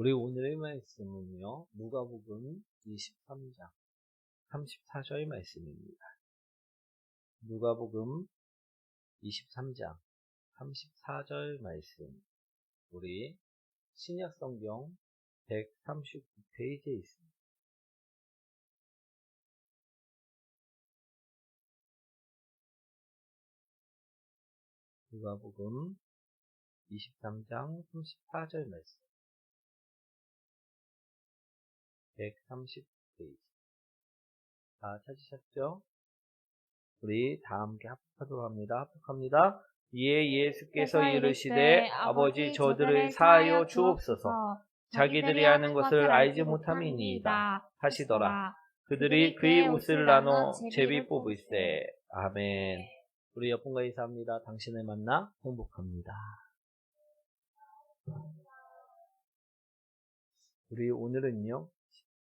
우리 오늘의 말씀은요, 누가복음 23장 34절 말씀입니다. 누가복음 23장 34절 말씀. 우리 신약 성경 139페이지에 있습니다. 누가복음 23장 34절 말씀. 130페이지. 다 찾으셨죠? 우리 다 함께 합독하도록 합니다. 합독합니다. 이에 예수께서 이르시되 아버지 저들을 사하여 주옵소서 자기들이 하는 것을 알지 못함이니이다 하시더라. 그들이 그의 옷을 나눠 제비 뽑을세. 아멘. 우리 여분과 인사합니다. 당신을 만나 행복합니다. 우리 오늘은요,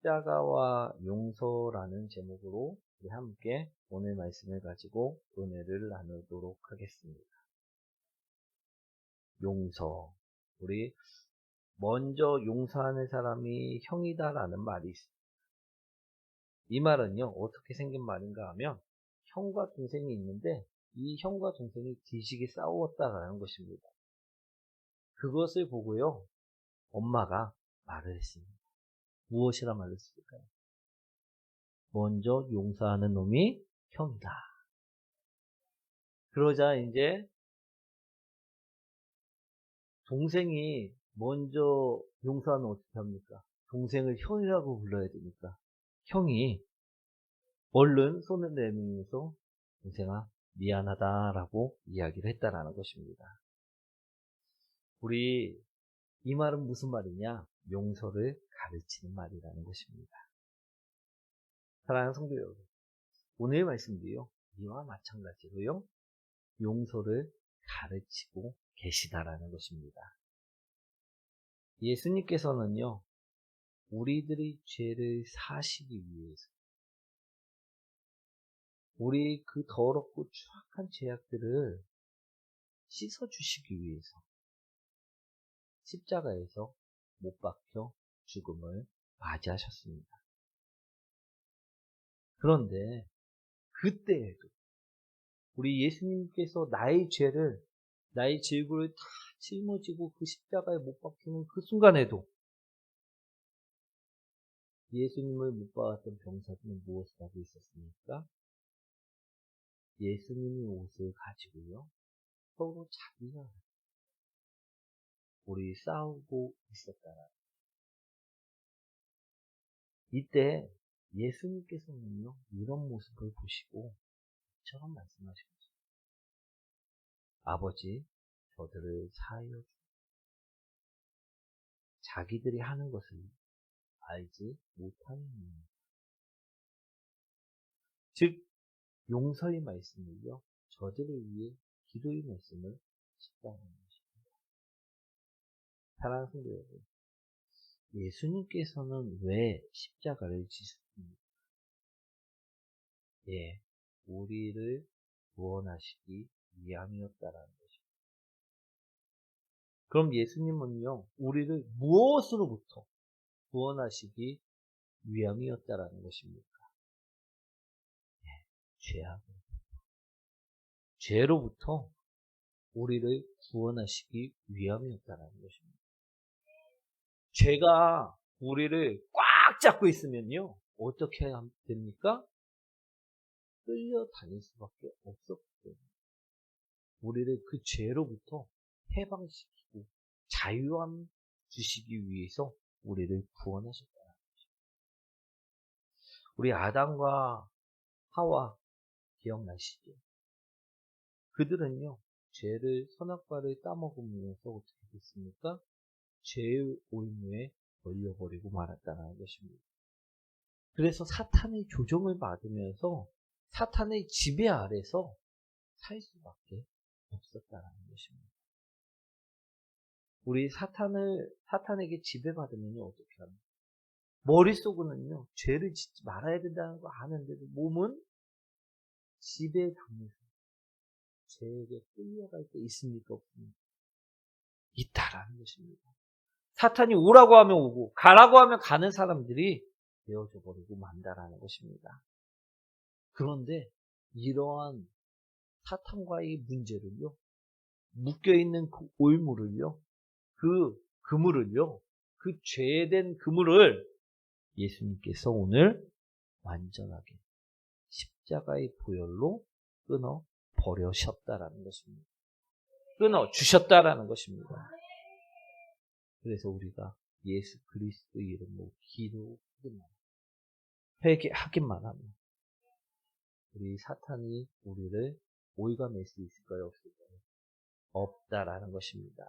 십자가와 용서라는 제목으로 우리 함께 오늘 말씀을 가지고 은혜를 나누도록 하겠습니다. 용서. 우리 먼저 용서하는 사람이 형이다라는 말이 있습니다. 이 말은요, 어떻게 생긴 말인가 하면 형과 동생이 있는데 이 형과 동생이 뒤지게 싸웠다라는 것입니다. 그것을 보고요, 엄마가 말을 했습니다. 무엇이라 말했을까요? 먼저 용서하는 놈이 형이다. 그러자 이제 동생이 먼저 용서하면 어떻게 합니까? 동생을 형이라고 불러야 되니까 형이 얼른 손을 내밀면서 동생아 미안하다라고 이야기를 했다라는 것입니다. 우리 이 말은 무슨 말이냐? 용서를 가르치는 말이라는 것입니다. 사랑하는 성도 여러분, 오늘 말씀도요, 이와 마찬가지로요, 용서를 가르치고 계시다라는 것입니다. 예수님께서는요, 우리들의 죄를 사시기 위해서, 우리 그 더럽고 추악한 죄악들을 씻어주시기 위해서, 십자가에서 못 박혀 죽음을 맞이하셨습니다. 그런데 그때에도 우리 예수님께서 나의 죄를 나의 질구를 다 짊어지고 그 십자가에 못 박히는 그 순간에도 예수님을 못 박았던 병사들은 무엇을 하고 있었습니까? 예수님의 옷을 가지고요. 서로 자기가 우리 싸우고 있었다라. 이때 예수님께서는요, 이런 모습을 보시고 말씀하신 거죠. 아버지, 저들을 사하여 주. 자기들이 하는 것을 알지 못하는 즉, 용서의 말씀을요, 저들을 위해 기도의 말씀을 것입니다. 사랑하는 성도 여러분, 예수님께서는 왜 십자가를 지셨습니까? 예, 우리를 구원하시기 위함이었다라는 것입니다. 그럼 예수님은요, 우리를 무엇으로부터 구원하시기 위함이었다라는 것입니까? 예, 죄악으로. 죄로부터 우리를 구원하시기 위함이었다라는 것입니다. 죄가 우리를 꽉 잡고 있으면요, 어떻게 됩니까? 끌려다닐 수밖에 없었기 때문에. 우리를 그 죄로부터 해방시키고 자유함 주시기 위해서 우리를 구원하셨다는 것입니다. 우리 아담과 하와 기억나시죠? 그들은요, 죄를 선악과를 따먹으면서 어떻게 됐습니까? 죄의 올무에 걸려버리고 말았다는 것입니다. 그래서 사탄의 조종을 받으면서 사탄의 지배 아래서 살 수밖에 없었다는 것입니다. 우리 사탄을, 사탄에게 지배받으면 어떻게 합니까? 머릿속으로는요, 죄를 짓지 말아야 된다는 거 아는데도 몸은 지배당해서 죄에게 끌려갈 때 있습니까? 없습니까? 있다라는 것입니다. 사탄이 오라고 하면 오고 가라고 하면 가는 사람들이 되어져 버리고 만다라는 것입니다. 그런데 이러한 사탄과의 문제를요, 묶여있는 그 올무를요, 그 그물을요, 그 죄된 그물을 예수님께서 오늘 완전하게 십자가의 보혈로 끊어 버려셨다라는 것입니다. 끊어 주셨다라는 것입니다. 그래서 우리가 예수 그리스도 이름으로 기도하기만 회개하기만 하면 우리 사탄이 우리를 올가맬 수 있을까요? 없을까요? 없다라는 것입니다.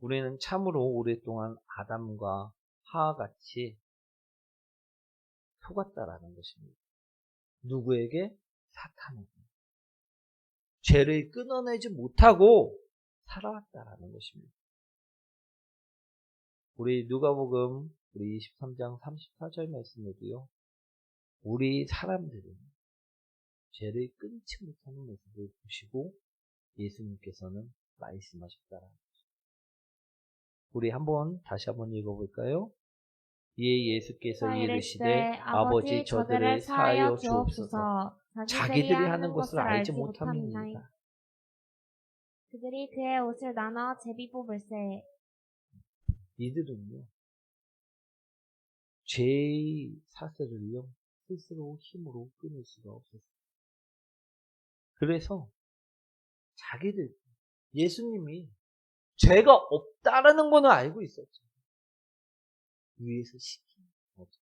우리는 참으로 오랫동안 아담과 하와 같이 속았다라는 것입니다. 누구에게? 사탄에게. 죄를 끊어내지 못하고 살아왔다라는 것입니다. 우리 누가복음 우리 23장 34절 말씀에도요. 우리 사람들은 죄를 끊지 못하는 모습을 보시고 예수님께서는 말씀하셨다라는 거죠. 우리 한번 다시 한번 읽어볼까요? 이에 예수께서 이르시되 아버지 저들을 사하여 주옵소서 자기들이 하는 것을 알지 못함이니이다. 그들이 그의 옷을 나눠 제비 뽑을세. 이들은요 죄의 사슬을요 스스로 힘으로 끊을 수가 없었어요. 그래서 자기들 예수님이 죄가 없다라는 거는 알고 있었죠. 위에서 시킨 거죠.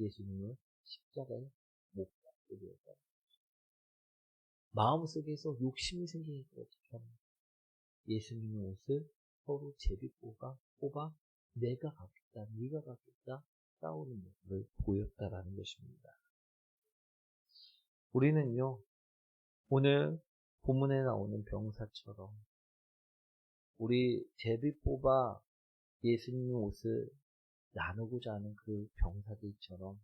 예수님을 십자가에 못 박게 되었다. 마음속에서 욕심이 생기니까 어떻게 합니까? 예수님의 옷을 서로 제비 뽑아, 뽑아 내가 갖겠다, 네가 갖겠다 싸우는 모습을 보였다라는 것입니다. 우리는요, 오늘 본문에 나오는 병사처럼 우리 제비 뽑아 예수님의 옷을 나누고자 하는 그 병사들처럼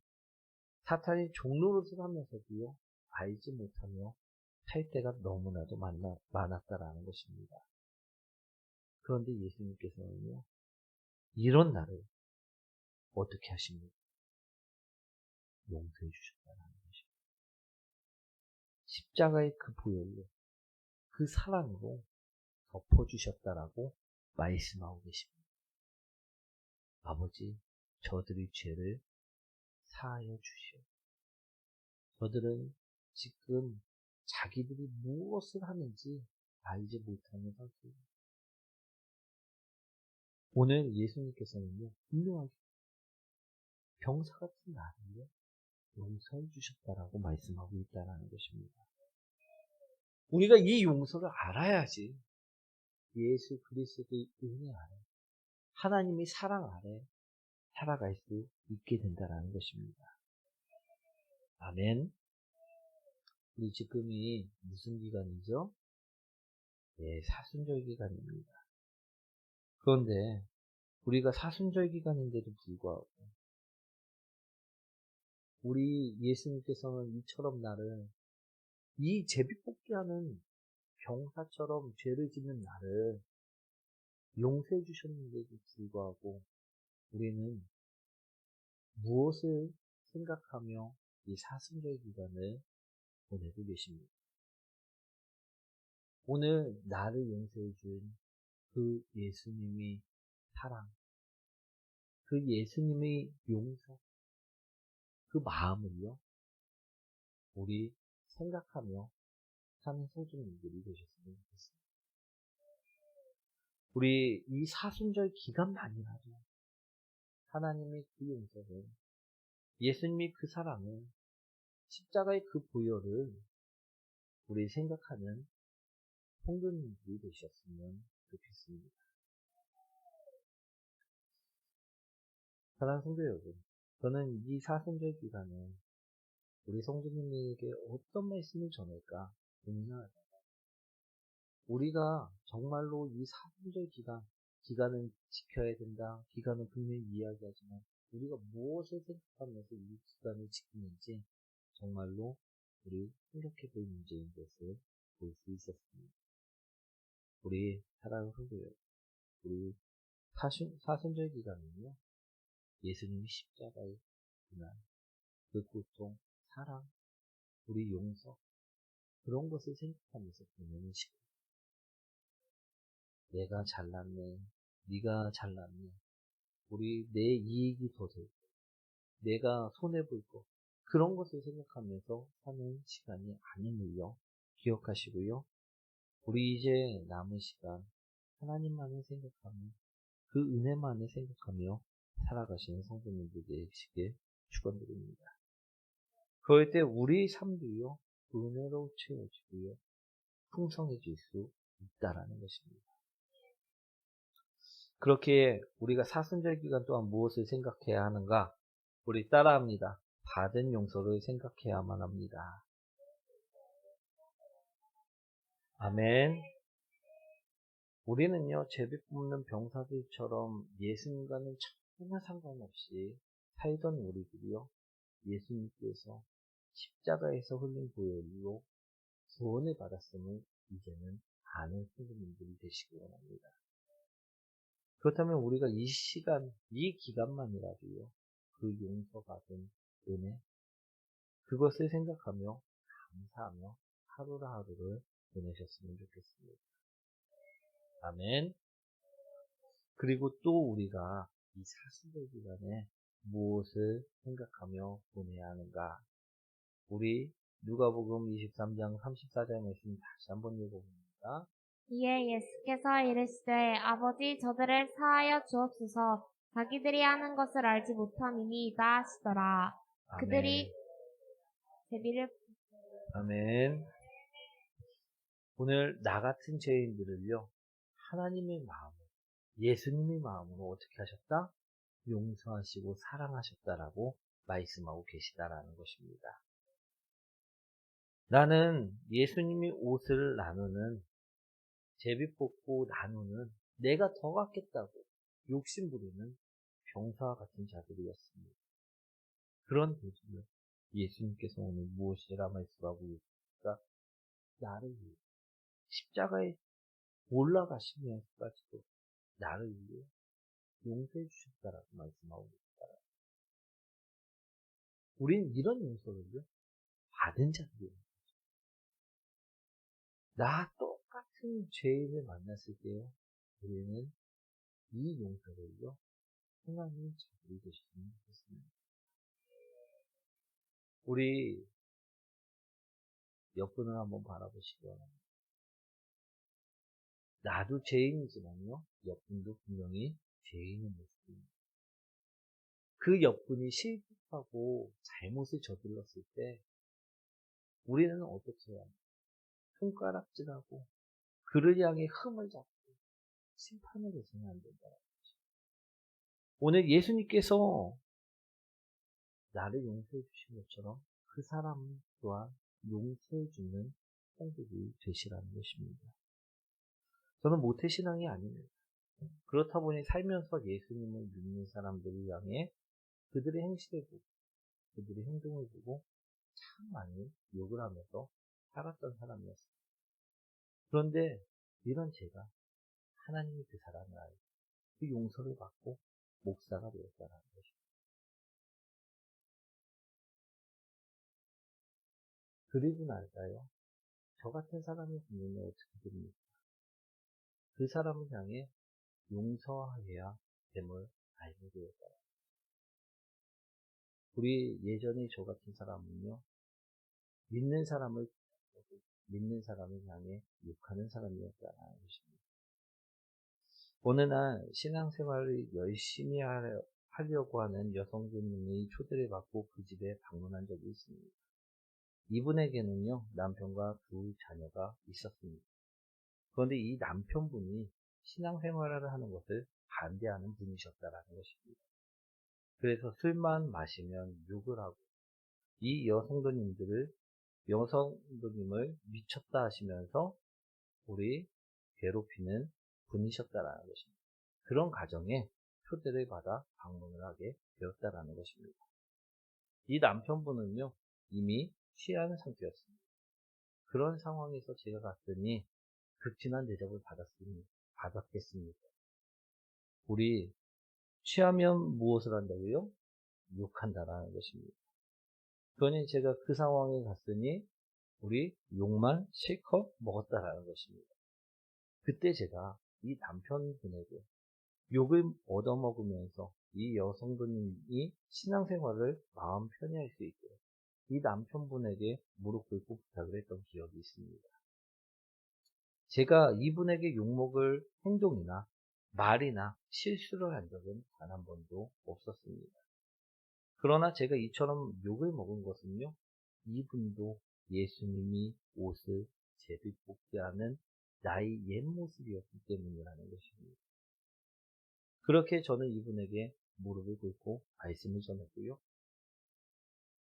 사탄이 종로릇을 하면서도요, 알지 못하며 살 때가 너무나도 많았다라는 것입니다. 그런데 예수님께서는요, 이런 나를 어떻게 하십니까? 용서해 주셨다는 것입니다. 십자가의 그 보혈로, 그 사랑으로 덮어주셨다라고 말씀하고 계십니다. 아버지, 저들의 죄를 사하여 주시오. 저들은 지금 자기들이 무엇을 하는지 알지 못하는 상태입니다. 오늘 예수님께서는요, 분명하게 병사 같은 나를요, 용서해 주셨다라고 말씀하고 있다는 것입니다. 우리가 이 용서를 알아야지 예수 그리스도의 은혜 아래, 하나님의 사랑 아래 살아갈 수 있게 된다는 것입니다. 아멘. 우리 지금이 무슨 기간이죠? 네, 사순절 기간입니다. 그런데 우리가 사순절 기간인데도 불구하고 우리 예수님께서는 이처럼 나를 이 제비뽑기하는 병사처럼 죄를 짓는 나를 용서해 주셨는데도 불구하고 우리는 무엇을 생각하며 이 사순절 기간을 보내고 계십니다. 오늘 나를 용서해 준 그 예수님의 사랑, 그 예수님의 용서, 그 마음을요, 우리 생각하며 사는 소중님들이 되셨으면 좋겠습니다. 우리 이 사순절 기간만이라도 하나님의 그 용서를, 예수님의 그 사랑을, 십자가의 그 보혈을 우리 생각하는 성도님들이 되셨으면 좋겠습니다. 사랑하는 성도 여러분, 저는 이 사순절 기간에 우리 성도님에게 어떤 말씀을 전할까 고민하다가 우리가 정말로 이 사순절 기간, 기간은 지켜야 된다, 기간은 분명히 이야기하지만 우리가 무엇을 생각하면서 이 기간을 지키는지 정말로 우리 생각해 볼 문제인 것을 볼 수 있었습니다. 우리 여러분, 우리 사순, 사순절 기간은요, 예수님이 십자가에 지난 그 고통, 사랑, 우리 용서, 그런 것을 생각하면서 보내는 시간. 내가 잘났네, 네가 잘났네, 우리 내 이익이 더될 거, 내가 손해볼 거, 그런 것을 생각하면서 사는 시간이 아님을요, 기억하시고요. 우리 이제 남은 시간, 하나님만을 생각하며, 그 은혜만을 생각하며 살아가시는 성도님들 되시길 축원드립니다. 그럴 때 우리 삶도요, 은혜로 채워지고요, 풍성해질 수 있다라는 것입니다. 그렇게 우리가 사순절 기간 동안 무엇을 생각해야 하는가? 우리 따라합니다. 받은 용서를 생각해야만 합니다. 아멘. 우리는요, 제비 뽑는 병사들처럼 예수님과는 전혀 상관없이 살던 우리들이요, 예수님께서 십자가에서 흘린 보혈로 구원을 받았음을 이제는 아는 성도님들이 되시기 원합니다. 그렇다면 우리가 이 시간, 이 기간만이라도요, 그 용서받은 은혜, 그것을 생각하며 감사하며 하루를 하루를 보내셨으면 좋겠습니다. 아멘. 그리고 또 우리가 이 사순절 기간에 무엇을 생각하며 보내야 하는가? 우리 누가복음 23장 34절 말씀 다시 한번 읽어봅니다. 이에 예수께서 이르시되 아버지 저들을 사하여 주옵소서 자기들이 하는 것을 알지 못함이니이다 하시더라. 아멘. 그들이 제비를 아멘. 오늘 나 같은 죄인들을요, 하나님의 마음으로, 예수님의 마음으로 어떻게 하셨다? 용서하시고 사랑하셨다라고 말씀하고 계시다라는 것입니다. 나는 예수님이 옷을 나누는, 제비 뽑고 나누는, 내가 더 갖겠다고 욕심 부리는 병사와 같은 자들이었습니다. 그런 대신에 예수님께서 오늘 무엇이라 말씀하고 계십니까? 나를 위해 십자가에 올라가시면서까지도 나를 위해 용서해 주셨다라고 말씀하고 계십니다. 우린 이런 용서를요, 받은 자들이에요. 나 똑같은 죄인을 만났을 때요, 우리는 이 용서를요, 행하는 자들이 되셨으면 좋겠습니다. 우리 옆분을 한번 바라보시기 바랍니다. 나도 죄인이지만요, 옆분도 분명히 죄인의 모습입니다. 그 옆분이 실패하고 잘못을 저질렀을 때, 우리는 어떻게 해야 합니까? 손가락질하고, 그를 향해 흠을 잡고, 심판을 해서는 안 된다는 거죠. 오늘 예수님께서 나를 용서해 주신 것처럼 그 사람 또한 용서해 주는 성도들이 되시라는 것입니다. 저는 모태신앙이 아닙니다. 그렇다 보니 살면서 예수님을 믿는 사람들을 향해 그들의 행실을 보고 그들의 행동을 보고 참 많이 욕을 하면서 살았던 사람이었습니다. 그런데 이런 제가 하나님이 그 사람을 알고 그 용서를 받고 목사가 되었다는 것입니다. 그리고 날까요? 저 같은 사람이 보면 어떻게 됩니까? 그 사람을 향해 용서해야 됨을 알게 되었다. 우리 예전에 저 같은 사람은요, 믿는 사람을 믿는 사람을 향해 욕하는 사람이었다는 것입니다. 어느 날 신앙생활을 열심히 하려고 하는 여성분이 초대를 받고 그 집에 방문한 적이 있습니다. 이분에게는요, 남편과 두 자녀가 있었습니다. 그런데 이 남편분이 신앙생활을 하는 것을 반대하는 분이셨다라는 것입니다. 그래서 술만 마시면 욕을 하고 이 여성도님들을 여성도님을 미쳤다 하시면서 우리 괴롭히는 분이셨다라는 것입니다. 그런 가정에 초대를 받아 방문을 하게 되었다라는 것입니다. 이 남편분은요 이미 취한 상태였습니다. 그런 상황에서 제가 갔더니 극진한 대접을 받았습니다. 받았겠습니까? 우리 취하면 무엇을 한다고요? 욕한다라는 것입니다. 그러니 제가 그 상황에 갔으니 우리 욕만 실컷 먹었다라는 것입니다. 그때 제가 이 남편분에게 욕을 얻어먹으면서 이 여성분이 신앙생활을 마음 편히 할 수 있게 이 남편분에게 무릎 꿇고 부탁을 했던 기억이 있습니다. 제가 이분에게 욕먹을 행동이나 말이나 실수를 한 적은 단 한 번도 없었습니다. 그러나 제가 이처럼 욕을 먹은 것은요, 이분도 예수님이 옷을 제비뽑게 하는 나의 옛 모습이었기 때문이라는 것입니다. 그렇게 저는 이분에게 무릎을 꿇고 말씀을 전했고요.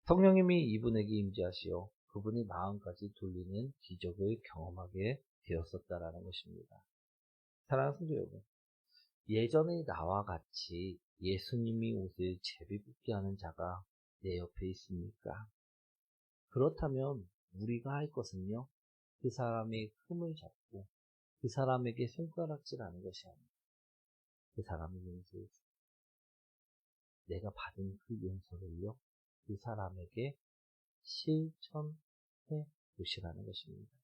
성령님이 이분에게 임재하시어 그분의 마음까지 돌리는 기적을 경험하게 되었었다라는 것입니다. 사랑하는 성도 여러분, 예전의 나와 같이 예수님이 옷을 제비뽑게 하는 자가 내 옆에 있습니까? 그렇다면 우리가 할 것은요, 그 사람의 흠을 잡고 그 사람에게 손가락질하는 것이 아니라 그 사람을 용서해 주고 내가 받은 그 용서를요, 그 사람에게 실천해 보시라는 것입니다.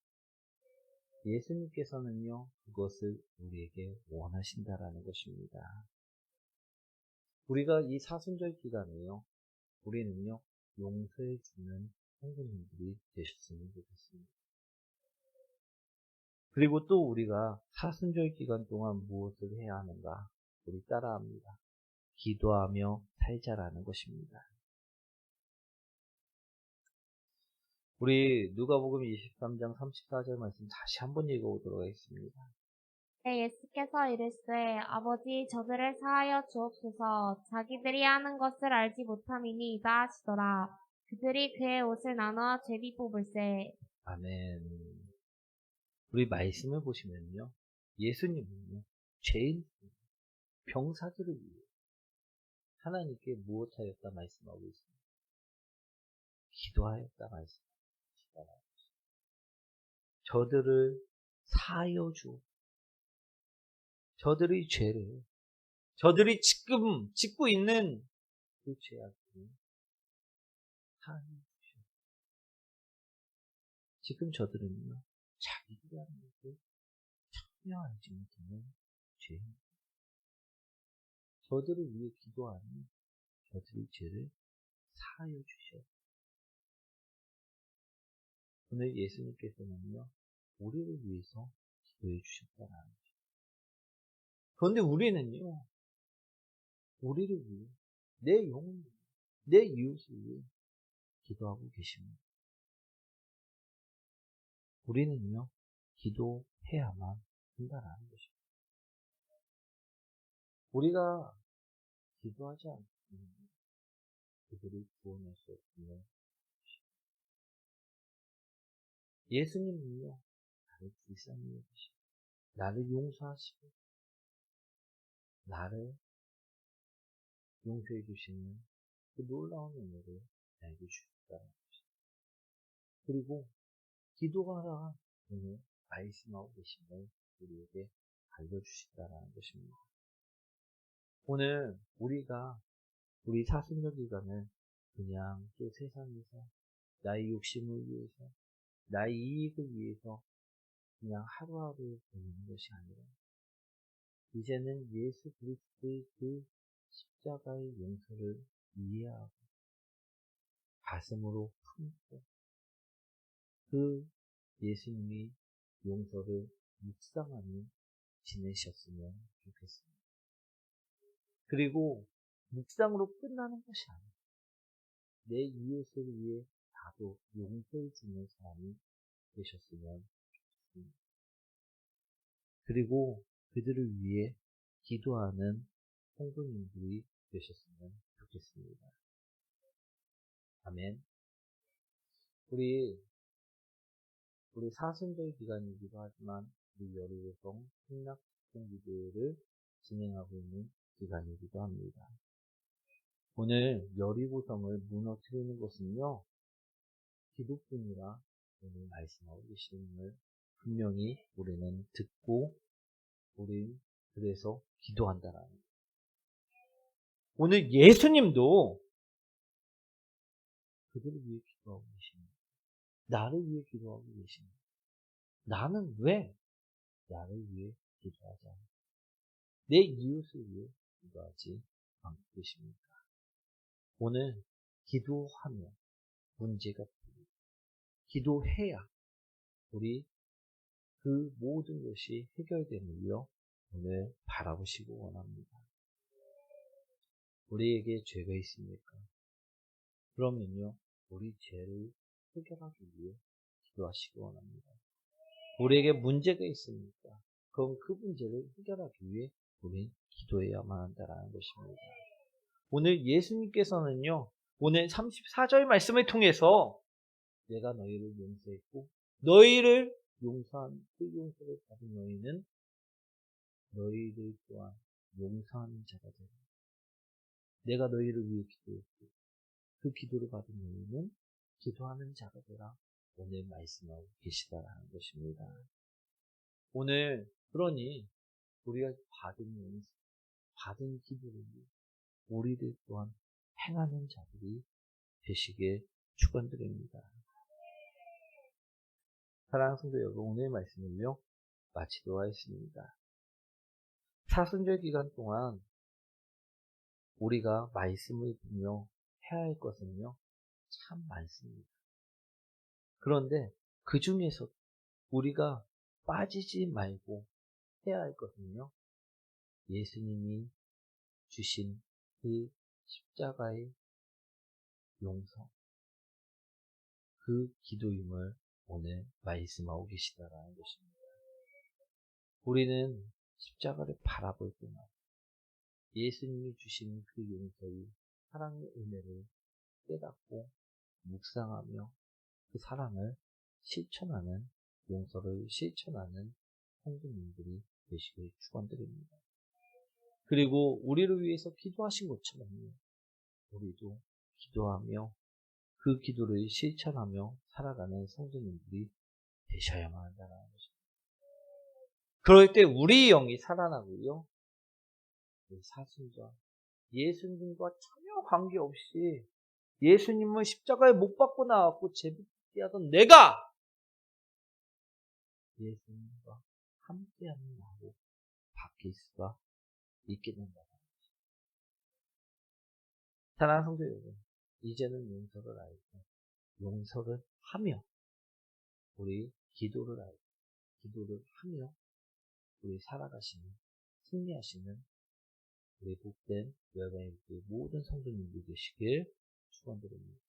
예수님께서는요, 그것을 우리에게 원하신다라는 것입니다. 우리가 이 사순절 기간에요, 우리는요, 용서해 주는 성도님들이 되셨으면 좋겠습니다. 그리고 또 우리가 사순절 기간 동안 무엇을 해야 하는가? 우리 따라합니다. 기도하며 살자라는 것입니다. 우리 누가복음 23장 34절 말씀 다시 한번 읽어보도록 하겠습니다. 네, 예수께서 이르시되 아버지 저들을 사하여 주옵소서 자기들이 하는 것을 알지 못함이니이다 하시더라. 그들이 그의 옷을 나눠 제비 뽑을세. 아멘. 우리 말씀을 보시면요. 예수님은요. 죄인, 병사들을 위해 하나님께 무엇하였다 말씀하고 있습니다. 기도하였다 있습니다. 저들을 사하여 주. 저들의 죄를, 저들이 지금 짓고 있는 그 죄악을 사하여 주시오. 지금 저들은요. 자기들이 하는 것을 알지 못하는 죄입니다. 저들을 위해 기도하니 저들의 죄를 사하여 주시 오. 오늘 예수님께서는요, 우리를 위해서 기도해 주셨다는 거죠. 그런데 우리는요, 우리를 위해, 내 영혼, 내 이웃을 위해 기도하고 계십니다. 우리는요, 기도해야만 한다라는 것입니다. 우리가 기도하지 않으면 그들을 구원할 수 없으며 예수님은요, 나를 불쌍히 여기시고, 나를 용서하시고, 나를 용서해 주시는 그 놀라운 은혜를 나에게 주셨다는 것입니다. 그리고 기도하라 오늘 말씀하고 계심을 우리에게 알려주신다는 것입니다. 오늘 우리가 우리 사순절 기간을 그냥 또 세상에서 나의 욕심을 위해서 나의 이익을 위해서 그냥 하루하루 보내는 것이 아니라 이제는 예수 그리스도의 그 십자가의 용서를 이해하고 가슴으로 품고 그 예수님이 용서를 묵상하며 지내셨으면 좋겠습니다. 그리고 묵상으로 끝나는 것이 아니라 내 이웃을 위해 나도 용서해 주는 사람이 되셨으면 좋겠습니다. 그리고 그들을 위해 기도하는 성도님들이 되셨으면 좋겠습니다. 아멘. 우리 우리 사순절 기간이기도 하지만 우리 여리고성 생략 집중 기도를 진행하고 있는 기간이기도 합니다. 오늘 여리고성을 무너뜨리는 것은요, 기독뿐이라 오늘 말씀하고 계시는 분명히 우리는 듣고 우리 그래서 기도한다라는 거예요. 오늘 예수님도 그들을 위해 기도하고 계십니다. 나를 위해 기도하고 계십니다. 나는 왜 나를 위해 기도하지 않을까? 내 이웃을 위해 기도하지 않고 계십니까? 오늘 기도하며 문제가 기도해야 우리 그 모든 것이 해결됨을요 오늘 바라보시고 원합니다. 우리에게 죄가 있습니까? 그러면요 우리 죄를 해결하기 위해 기도하시기 원합니다. 우리에게 문제가 있습니까? 그럼 그 문제를 해결하기 위해 우린 기도해야만 한다라는 것입니다. 오늘 예수님께서는요, 오늘 34절 말씀을 통해서 내가 너희를 용서했고, 너희를 용서한 그 용서를 받은 너희는 너희들 또한 용서하는 자가 되라. 내가 너희를 위해 기도했고, 그 기도를 받은 너희는 기도하는 자가 되라. 오늘 말씀하고 계시다라는 것입니다. 오늘 그러니 우리가 받은 용서, 받은 기도를 우리들 또한 행하는 자들이 되시길 축원드립니다. 사랑하는 성도 여러분, 오늘 말씀을요 마치도록 하겠습니다. 사순절 기간 동안 우리가 말씀을 보며 해야 할 것은요 참 많습니다. 그런데 그 중에서 우리가 빠지지 말고 해야 할 것은요. 예수님이 주신 그 십자가의 용서, 그 기도임을 오늘 말씀하고 계시다라는 것입니다. 우리는 십자가를 바라볼 때만 예수님이 주신 그 용서의 사랑의 은혜를 깨닫고 묵상하며 그 사랑을 실천하는 용서를 실천하는 성도님들이 되시길 축원드립니다. 그리고 우리를 위해서 기도하신 것처럼요. 우리도 기도하며 그 기도를 실천하며 살아가는 성도님들이 되셔야만 한다는 것입니다. 그럴 때 우리 영이 살아나고요. 사순절 예수님과 전혀 관계없이 예수님은 십자가에 못 박고 나왔고 제비띠 하던 내가 예수님과 함께하는 나로 바뀔 수가 있게 된다. 사랑하는 성도 여러분, 이제는 용서를 알고 용서를 하며 우리 기도를 알고 기도를 하며 우리 살아가시는 승리하시는 우리 복된 여러분의 모든 성도님들 되시길 축원드립니다.